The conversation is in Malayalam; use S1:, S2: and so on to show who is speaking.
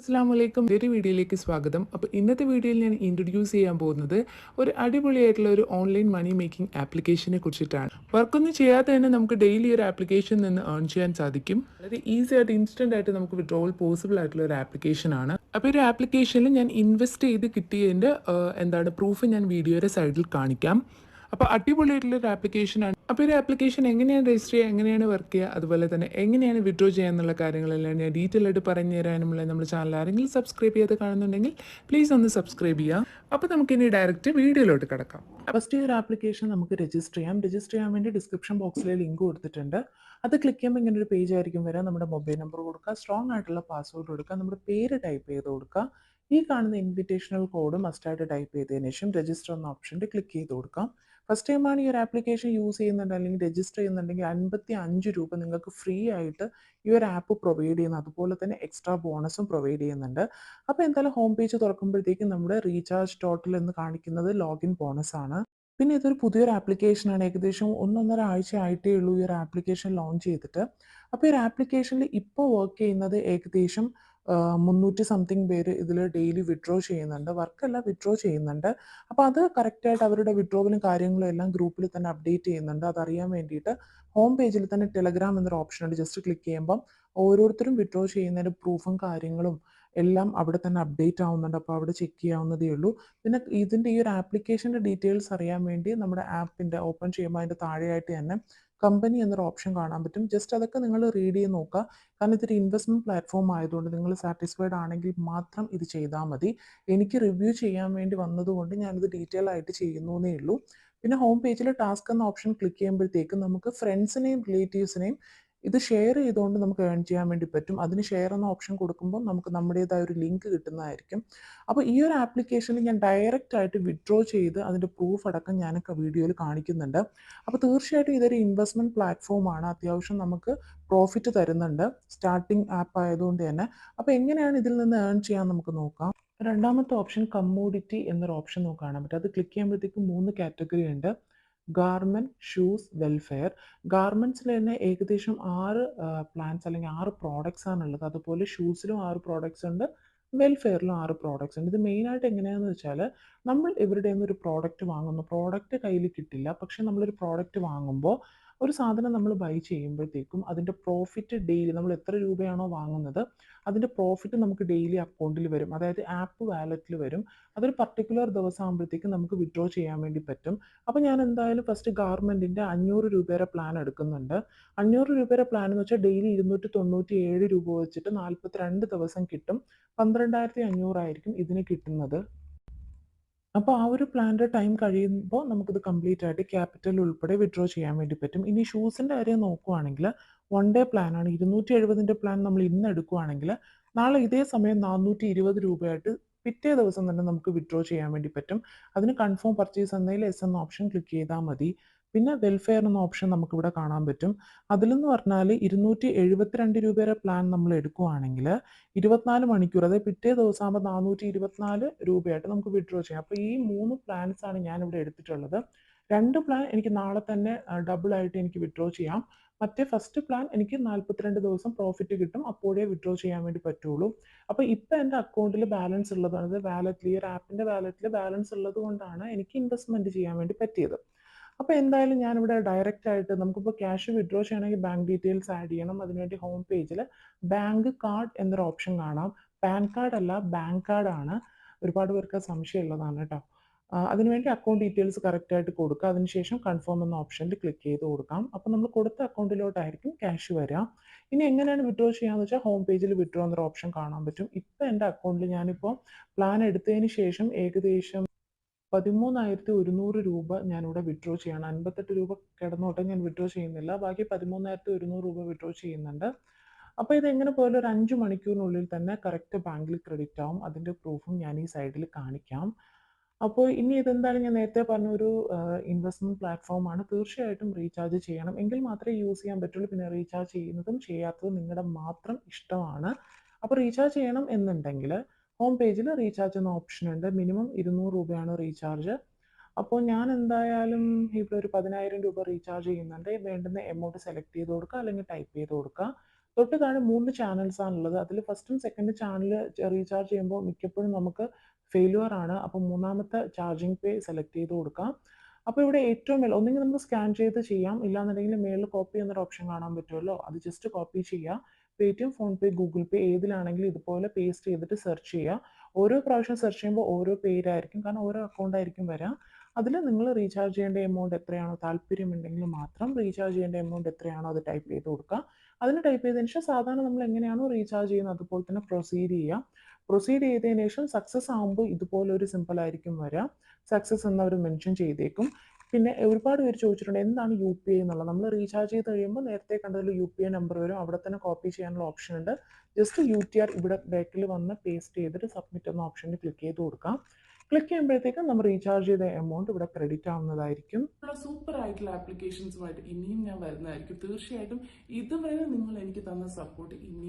S1: അസ്സാം വലൈക്കും ഒരു വീഡിയോയിലേക്ക് സ്വാഗതം. അപ്പോൾ ഇന്നത്തെ വീഡിയോയിൽ ഞാൻ ഇൻട്രൊഡ്യൂസ് ചെയ്യാൻ പോകുന്നത് ഒരു അടിപൊളിയായിട്ടുള്ള ഒരു ഓൺലൈൻ മണി മേക്കിംഗ് ആപ്ലിക്കേഷനെ കുറിച്ചിട്ടാണ്. വർക്കൊന്നും ചെയ്യാതെ തന്നെ നമുക്ക് ഡെയിലി ഒരു ആപ്ലിക്കേഷൻ നിന്ന് ഏൺ ചെയ്യാൻ സാധിക്കും. വളരെ ഈസി ആയിട്ട് ഇൻസ്റ്റന്റ് ആയിട്ട് നമുക്ക് വിഡ്രോവൽ പോസിബിൾ ആയിട്ടുള്ള ഒരു ആപ്ലിക്കേഷൻ ആണ്. അപ്പോൾ ഒരു ആപ്ലിക്കേഷനിൽ ഞാൻ ഇൻവെസ്റ്റ് ചെയ്ത് കിട്ടിയതിന്റെ എന്താണ് പ്രൂഫ് ഞാൻ വീഡിയോയുടെ സൈഡിൽ കാണിക്കാം. അപ്പോൾ അടിപൊളിയായിട്ടുള്ള ഒരു ആപ്ലിക്കേഷനാണ് അപ്പോൾ ഒരു ആപ്ലിക്കേഷൻ എങ്ങനെയാണ് രജിസ്റ്റർ ചെയ്യുക എങ്ങനെയാണ് വർക്ക് ചെയ്യുക അതുപോലെ തന്നെ എങ്ങനെയാണ് വിഡ്രോ ചെയ്യുക എന്നുള്ള കാര്യങ്ങളെല്ലാം ഞാൻ ഡീറ്റെയിൽ ആയിട്ട് പറഞ്ഞു തരാനുമുള്ള നമ്മുടെ ചാനൽ ആരെങ്കിലും സബ്സ്ക്രൈബ് ചെയ്ത് കാണുന്നുണ്ടെങ്കിൽ പ്ലീസ് ഒന്ന് സബ്സ്ക്രൈബ് ചെയ്യാം അപ്പോൾ നമുക്കിനി ഡയറക്റ്റ് വീഡിയോയിലോട്ട് കിടക്കാം. ഫസ്റ്റ് ഈ ഒരു ആപ്ലിക്കേഷൻ നമുക്ക് രജിസ്റ്റർ ചെയ്യാം. രജിസ്റ്റർ ചെയ്യാൻ വേണ്ടി ഡിസ്ക്രിപ്ഷൻ ബോക്സിൽ ലിങ്ക് കൊടുത്തിട്ടുണ്ട്. അത് ക്ലിക്ക് ചെയ്യുമ്പോൾ ഇങ്ങനെ ഒരു പേജ് ആയിരിക്കും വരാം. നമ്മുടെ മൊബൈൽ നമ്പർ കൊടുക്കുക സ്ട്രോങ് ആയിട്ടുള്ള പാസ്വേഡ് കൊടുക്കുക നമ്മുടെ പേര് ടൈപ്പ് ചെയ്ത് കൊടുക്കുക. ഈ കാണുന്ന ഇൻവിറ്റേഷണൽ കോഡ് മസ്റ്റായിട്ട് ടൈപ്പ് ചെയ്തതിനു ശേഷം രജിസ്റ്റർ എന്ന ഓപ്ഷനിൽ ക്ലിക്ക് ചെയ്ത് കൊടുക്കാം. ഫസ്റ്റ് ടൈമാണ് ഈ ഒരു ആപ്ലിക്കേഷൻ യൂസ് ചെയ്യുന്നുണ്ട് അല്ലെങ്കിൽ രജിസ്റ്റർ ചെയ്യുന്നുണ്ടെങ്കിൽ അൻപത്തി അഞ്ച് രൂപ നിങ്ങൾക്ക് ഫ്രീ ആയിട്ട് ഈ ഒരു ആപ്പ് പ്രൊവൈഡ് ചെയ്യുന്നു അതുപോലെ തന്നെ എക്സ്ട്രാ ബോണസും പ്രൊവൈഡ് ചെയ്യുന്നുണ്ട്. അപ്പോൾ എന്തായാലും ഹോം പേജ് തുറക്കുമ്പോഴത്തേക്കും നമ്മുടെ റീചാർജ് ടോട്ടൽ എന്ന് കാണിക്കുന്നത് ലോഗിൻ ബോണസ് ആണ്. പിന്നെ ഇതൊരു പുതിയൊരു ആപ്ലിക്കേഷനാണ് ഏകദേശം ഒന്നൊന്നര ആഴ്ച ആയിട്ടേ ഉള്ളൂ ഈ ഒരു ആപ്ലിക്കേഷൻ ലോഞ്ച് ചെയ്തിട്ട്. അപ്പോൾ ഈ ഒരു ആപ്ലിക്കേഷനിൽ ഇപ്പോൾ വർക്ക് ചെയ്യുന്നത് ഏകദേശം മുന്നൂറ്റി സംതിങ് പേര് ഇതിൽ ഡെയിലി വിഡ്രോ ചെയ്യുന്നുണ്ട്. വർക്കല്ല വിഡ്രോ ചെയ്യുന്നുണ്ട്. അപ്പോൾ അത് കറക്റ്റായിട്ട് അവരുടെ വിഡ്രോവിലും കാര്യങ്ങളും എല്ലാം ഗ്രൂപ്പിൽ തന്നെ അപ്ഡേറ്റ് ചെയ്യുന്നുണ്ട്. അതറിയാൻ വേണ്ടിയിട്ട് ഹോം പേജിൽ തന്നെ ടെലഗ്രാം എന്നൊരു ഓപ്ഷൻ ഉണ്ട്. ജസ്റ്റ് ക്ലിക്ക് ചെയ്യുമ്പം ഓരോരുത്തരും വിഡ്രോ ചെയ്യുന്നതിന്റെ പ്രൂഫും കാര്യങ്ങളും എല്ലാം അവിടെ തന്നെ അപ്ഡേറ്റ് ആവുന്നുണ്ട്. അപ്പോൾ അവിടെ ചെക്ക് ചെയ്യാവുന്നതേ ഉള്ളൂ. പിന്നെ ഇതിന്റെ ഈ ഒരു ആപ്ലിക്കേഷന്റെ ഡീറ്റെയിൽസ് അറിയാൻ വേണ്ടി നമ്മുടെ ആപ്പിന്റെ ഓപ്പൺ ചെയ്യുമ്പോൾ അതിന്റെ താഴെയായിട്ട് തന്നെ കമ്പനി എന്നൊരു ഓപ്ഷൻ കാണാൻ പറ്റും. ജസ്റ്റ് അതൊക്കെ നിങ്ങൾ റീഡ് ചെയ്ത് നോക്കുക. കാരണം ഇതൊരു ഇൻവെസ്റ്റ്മെന്റ് പ്ലാറ്റ്ഫോം ആയതുകൊണ്ട് നിങ്ങൾ സാറ്റിസ്ഫൈഡ് ആണെങ്കിൽ മാത്രം ഇത് ചെയ്താൽ മതി. എനിക്ക് റിവ്യൂ ചെയ്യാൻ വേണ്ടി വന്നതുകൊണ്ട് ഞാനിത് ഡീറ്റെയിൽ ആയിട്ട് ചെയ്യുന്നു എന്നേ ഉള്ളൂ. പിന്നെ ഹോം പേജിൽ ടാസ്ക് എന്ന ഓപ്ഷൻ ക്ലിക്ക് ചെയ്യുമ്പോഴത്തേക്കും നമുക്ക് ഫ്രണ്ട്സിനെയും റിലേറ്റീവ്സിനെയും ഇത് ഷെയർ ചെയ്തുകൊണ്ട് നമുക്ക് ഏൺ ചെയ്യാൻ വേണ്ടി പറ്റും. അതിന് ഷെയർ എന്ന ഓപ്ഷൻ കൊടുക്കുമ്പോൾ നമുക്ക് നമ്മുടേതായ ഒരു ലിങ്ക് കിട്ടുന്നതായിരിക്കും. അപ്പോൾ ഈ ഒരു ആപ്ലിക്കേഷനിൽ ഞാൻ ഡയറക്റ്റ് ആയിട്ട് വിഡ്രോ ചെയ്ത് അതിന്റെ പ്രൂഫ് അടക്കം ഞാൻ വീഡിയോയിൽ കാണിക്കുന്നുണ്ട്. അപ്പോൾ തീർച്ചയായിട്ടും ഇതൊരു ഇൻവെസ്റ്റ്മെന്റ് പ്ലാറ്റ്ഫോമാണ് അത്യാവശ്യം നമുക്ക് പ്രോഫിറ്റ് തരുന്നുണ്ട്. സ്റ്റാർട്ടിംഗ് ആപ്പ് ആയതുകൊണ്ട് തന്നെ. അപ്പോൾ എങ്ങനെയാണ് ഇതിൽ നിന്ന് ഏൺ ചെയ്യാൻ നമുക്ക് നോക്കാം. രണ്ടാമത്തെ ഓപ്ഷൻ കമ്മോഡിറ്റി എന്നൊരു ഓപ്ഷൻ നമുക്ക് പറ്റും. അത് ക്ലിക്ക് ചെയ്യുമ്പോഴത്തേക്കും മൂന്ന് കാറ്റഗറി ഉണ്ട്. Garment shoes welfare. ഗാർമെന്റ്സിൽ തന്നെ ഏകദേശം ആറ് പ്ലാൻസ് അല്ലെങ്കിൽ ആറ് പ്രോഡക്റ്റ്സ് ആണുള്ളത് അതുപോലെ ഷൂസിലും ആറ് പ്രോഡക്റ്റ്സ് ഉണ്ട് വെൽഫെയറിലും ആറ് പ്രോഡക്റ്റ്സ് ഉണ്ട്. ഇത് മെയിനായിട്ട് എങ്ങനെയാണെന്ന് വെച്ചാൽ നമ്മൾ ഇവരുടെ നിന്ന് ഒരു പ്രോഡക്റ്റ് വാങ്ങുന്നു. പ്രോഡക്റ്റ് കയ്യിൽ കിട്ടില്ല. പക്ഷേ നമ്മളൊരു പ്രോഡക്റ്റ് വാങ്ങുമ്പോൾ ഒരു സാധനം നമ്മൾ ബൈ ചെയ്യുമ്പോഴത്തേക്കും അതിന്റെ പ്രോഫിറ്റ് ഡെയിലി നമ്മൾ എത്ര രൂപയാണോ വാങ്ങുന്നത് അതിന്റെ പ്രോഫിറ്റ് നമുക്ക് ഡെയിലി അക്കൗണ്ടിൽ വരും. അതായത് ആപ്പ് വാലറ്റിൽ വരും. അതൊരു പർട്ടിക്കുലർ ദിവസം ആകുമ്പോഴത്തേക്കും നമുക്ക് വിഡ്രോ ചെയ്യാൻ വേണ്ടി പറ്റും. അപ്പോൾ ഞാൻ എന്തായാലും ഫസ്റ്റ് ഗവൺമെന്റിന്റെ അഞ്ഞൂറ് രൂപയുടെ പ്ലാൻ എടുക്കുന്നുണ്ട്. അഞ്ഞൂറ് രൂപയുടെ പ്ലാൻ എന്ന് വെച്ചാൽ ഡെയിലി ഇരുന്നൂറ്റി തൊണ്ണൂറ്റി ഏഴ് രൂപ വെച്ചിട്ട് നാൽപ്പത്തിരണ്ട് ദിവസം കിട്ടും. പന്ത്രണ്ടായിരത്തി അഞ്ഞൂറായിരിക്കും ഇതിന് കിട്ടുന്നത്. അപ്പോൾ ആ ഒരു പ്ലാന്റെ ടൈം കഴിയുമ്പോൾ നമുക്കിത് കംപ്ലീറ്റ് ആയിട്ട് ക്യാപിറ്റൽ ഉൾപ്പെടെ വിഡ്രോ ചെയ്യാൻ വേണ്ടി പറ്റും. ഇനി ഷൂസിന്റെ കാര്യം നോക്കുവാണെങ്കിൽ വൺ ഡേ പ്ലാനാണ് ഇരുന്നൂറ്റി എഴുപതിന്റെ പ്ലാൻ നമ്മൾ ഇന്ന് എടുക്കുവാണെങ്കിൽ നാളെ ഇതേ സമയം നാനൂറ്റി ഇരുപത് രൂപയായിട്ട് പിറ്റേ ദിവസം തന്നെ നമുക്ക് വിഡ്രോ ചെയ്യാൻ വേണ്ടി പറ്റും. അതിന് കൺഫേം പർച്ചേസ് എന്നതിൽ എസ് എന്ന ഓപ്ഷൻ ക്ലിക്ക് ചെയ്താൽ മതി. പിന്നെ വെൽഫെയർ എന്ന ഓപ്ഷൻ നമുക്കിവിടെ കാണാൻ പറ്റും. അതിലെന്ന് പറഞ്ഞാൽ ഇരുന്നൂറ്റി എഴുപത്തിരണ്ട് രൂപയുടെ പ്ലാൻ നമ്മൾ എടുക്കുവാണെങ്കിൽ ഇരുപത്തിനാല് മണിക്കൂർ അതായത് പിറ്റേ ദിവസം ആകുമ്പോൾ നാനൂറ്റി ഇരുപത്തിനാല് രൂപയായിട്ട് നമുക്ക് വിഡ്രോ ചെയ്യാം. അപ്പോൾ ഈ മൂന്ന് പ്ലാൻസ് ആണ് ഞാൻ ഇവിടെ എടുത്തിട്ടുള്ളത്. രണ്ട് പ്ലാൻ എനിക്ക് നാളെ തന്നെ ഡബിൾ ആയിട്ട് എനിക്ക് വിഡ്രോ ചെയ്യാം. മറ്റേ ഫസ്റ്റ് പ്ലാൻ എനിക്ക് നാൽപ്പത്തിരണ്ട് ദിവസം പ്രോഫിറ്റ് കിട്ടും. അപ്പോഴേ വിഡ്രോ ചെയ്യാൻ വേണ്ടി പറ്റുള്ളൂ. അപ്പോൾ ഇപ്പം എന്റെ അക്കൗണ്ടിൽ ബാലൻസ് ഉള്ളതാണ് അതായത് വാലറ്റിൽ ഈ ഒരു ആപ്പിന്റെ വാലറ്റിൽ ബാലൻസ് ഉള്ളത് കൊണ്ടാണ് എനിക്ക് ഇൻവെസ്റ്റ്മെന്റ് ചെയ്യാൻ വേണ്ടി പറ്റിയത്. അപ്പോൾ എന്തായാലും ഞാനിവിടെ ഡയറക്റ്റ് ആയിട്ട് നമുക്കിപ്പോൾ ക്യാഷ് വിഡ്രോ ചെയ്യണമെങ്കിൽ ബാങ്ക് ഡീറ്റെയിൽസ് ആഡ് ചെയ്യണം. അതിനുവേണ്ടി ഹോം പേജിൽ ബാങ്ക് കാർഡ് എന്നൊരു ഓപ്ഷൻ കാണാം. പാൻ കാർഡ് അല്ല ബാങ്ക് കാർഡ് ആണ്. ഒരുപാട് പേർക്ക് സംശയമുള്ളതാണ് കേട്ടോ. അതിനുവേണ്ടി അക്കൗണ്ട് ഡീറ്റെയിൽസ് കറക്റ്റ് ആയിട്ട് കൊടുക്കുക. അതിനുശേഷം കൺഫേം എന്ന ഓപ്ഷനിൽ ക്ലിക്ക് ചെയ്ത് കൊടുക്കാം. അപ്പോൾ നമ്മൾ കൊടുത്ത അക്കൗണ്ടിലോട്ടായിരിക്കും ക്യാഷ് വരിക. ഇനി എങ്ങനെയാണ് വിഡ്രോ ചെയ്യാന്ന് വെച്ചാൽ ഹോം പേജിൽ വിഡ്രോ എന്നൊരു ഓപ്ഷൻ കാണാൻ പറ്റും. ഇപ്പം എന്റെ അക്കൗണ്ടിൽ ഞാനിപ്പോൾ പ്ലാൻ എടുത്തതിന് ശേഷം ഏകദേശം പതിമൂന്നായിരത്തി ഒരുന്നൂറ് രൂപ ഞാനിവിടെ വിഡ്രോ ചെയ്യണം. അൻപത്തെട്ട് രൂപ കിടന്നോട്ടെ ഞാൻ വിഡ്രോ ചെയ്യുന്നില്ല. ബാക്കി പതിമൂന്നായിരത്തി ഒരുന്നൂറ് രൂപ വിഡ്രോ ചെയ്യുന്നുണ്ട്. അപ്പോൾ ഇത് എങ്ങനെ പോയാലും ഒരു അഞ്ച് മണിക്കൂറിനുള്ളിൽ തന്നെ കറക്റ്റ് ബാങ്കിൽ ക്രെഡിറ്റ് ആവും. അതിന്റെ പ്രൂഫും ഞാൻ ഈ സൈഡിൽ കാണിക്കാം. അപ്പോൾ ഇനി ഇതെന്തായാലും ഞാൻ നേരത്തെ പറഞ്ഞ ഒരു ഇൻവെസ്റ്റ്മെന്റ് പ്ലാറ്റ്ഫോമാണ് തീർച്ചയായിട്ടും റീചാർജ് ചെയ്യണം. എങ്കിൽ മാത്രമേ യൂസ് ചെയ്യാൻ പറ്റുള്ളൂ. പിന്നെ റീചാർജ് ചെയ്യുന്നതും ചെയ്യാത്തതും നിങ്ങളുടെ മാത്രം ഇഷ്ടമാണ്. അപ്പോൾ റീചാർജ് ചെയ്യണം എന്നുണ്ടെങ്കിൽ ഹോം പേജിൽ റീചാർജ് എന്ന ഓപ്ഷൻ ഉണ്ട്. മിനിമം ഇരുന്നൂറ് രൂപയാണ് റീചാർജ് അപ്പോൾ ഞാൻ എന്തായാലും ഇവിടെ ഒരു പതിനായിരം രൂപ റീചാർജ് ചെയ്യുന്നുണ്ട്. വേണ്ടുന്ന എമൗണ്ട് സെലക്ട് ചെയ്ത് കൊടുക്കുക അല്ലെങ്കിൽ ടൈപ്പ് ചെയ്ത് കൊടുക്കുക. തൊട്ട് താഴെ മൂന്ന് ചാനൽസ് ആണുള്ളത്. അതിൽ ഫസ്റ്റും സെക്കൻഡ് ചാനൽ റീചാർജ് ചെയ്യുമ്പോൾ മിക്കപ്പോഴും നമുക്ക് ഫെയിലുവർ ആണ്. അപ്പോൾ മൂന്നാമത്തെ ചാർജിങ് പേ സെലക്ട് ചെയ്ത് കൊടുക്കാം അപ്പോൾ ഇവിടെ ഏറ്റവും മേൽ ഒന്നെങ്കിൽ നമുക്ക് സ്കാൻ ചെയ്ത് ചെയ്യാം. ഇല്ലാന്നുണ്ടെങ്കിൽ മേളിൽ കോപ്പി എന്നൊരു ഓപ്ഷൻ കാണാൻ പറ്റുമല്ലോ. അത് ജസ്റ്റ് കോപ്പി ചെയ്യുക. Paytm PhonePe Google Pay ഏതിലാണെങ്കിലും ഇതുപോലെ പേസ്റ്റ് ചെയ്തിട്ട് സെർച്ച് ചെയ്യുക ഓരോ പ്രാവശ്യം സെർച്ച് ചെയ്യുമ്പോൾ ഓരോ പേരായിരിക്കും. കാരണം ഓരോ അക്കൗണ്ട് ആയിരിക്കും വരാം. അതിൽ നിങ്ങൾ റീചാർജ് ചെയ്യേണ്ട എമൗണ്ട് എത്രയാണോ താല്പര്യമുണ്ടെങ്കിൽ മാത്രം റീചാർജ് ചെയ്യേണ്ട എമൗണ്ട് എത്രയാണോ അത് ടൈപ്പ് ചെയ്ത് കൊടുക്കുക അതിന് ടൈപ്പ് ചെയ്തതിന് ശേഷം സാധാരണ നമ്മൾ എങ്ങനെയാണോ റീചാർജ് ചെയ്യുന്നത് അതുപോലെ തന്നെ പ്രൊസീഡ് ചെയ്യുക പ്രൊസീഡ് ചെയ്തതിന് ശേഷം സക്സസ് ആകുമ്പോൾ ഇതുപോലെ ഒരു സിമ്പിൾ ആയിരിക്കും വരിക സക്സസ് എന്നവർ മെൻഷൻ ചെയ്തേക്കും. പിന്നെ ഒരുപാട് പേര് ചോദിച്ചിട്ടുണ്ട് എന്താണ് യു പി ഐ എന്നുള്ളത്? നമ്മൾ റീചാർജ് ചെയ്ത് കഴിയുമ്പോൾ നേരത്തെ കണ്ടതിൽ യു പി ഐ നമ്പർ വരും. അവിടെ തന്നെ കോപ്പി ചെയ്യാനുള്ള ഓപ്ഷൻ ഉണ്ട്. ജസ്റ്റ് യു ടി ആർ ഇവിടെ ബാക്കിൽ വന്ന് പേസ്റ്റ് ചെയ്തിട്ട് സബ്മിറ്റ് എന്ന ഓപ്ഷനിൽ ക്ലിക്ക് ചെയ്ത് കൊടുക്കാം. ക്ലിക്ക് ചെയ്യുമ്പോഴത്തേക്കും നമ്മൾ റീചാർജ് ചെയ്ത എമൗണ്ട് ഇവിടെ ക്രെഡിറ്റ് ആവുന്നതായിരിക്കും.
S2: സൂപ്പർ ആയിട്ടുള്ള ആപ്ലിക്കേഷൻസുമായിട്ട് ഇനിയും ഞാൻ വരുന്നതായിരിക്കും. തീർച്ചയായിട്ടും ഇതുവരെ നിങ്ങൾ എനിക്ക് തന്ന സപ്പോർട്ട് ഇനിയും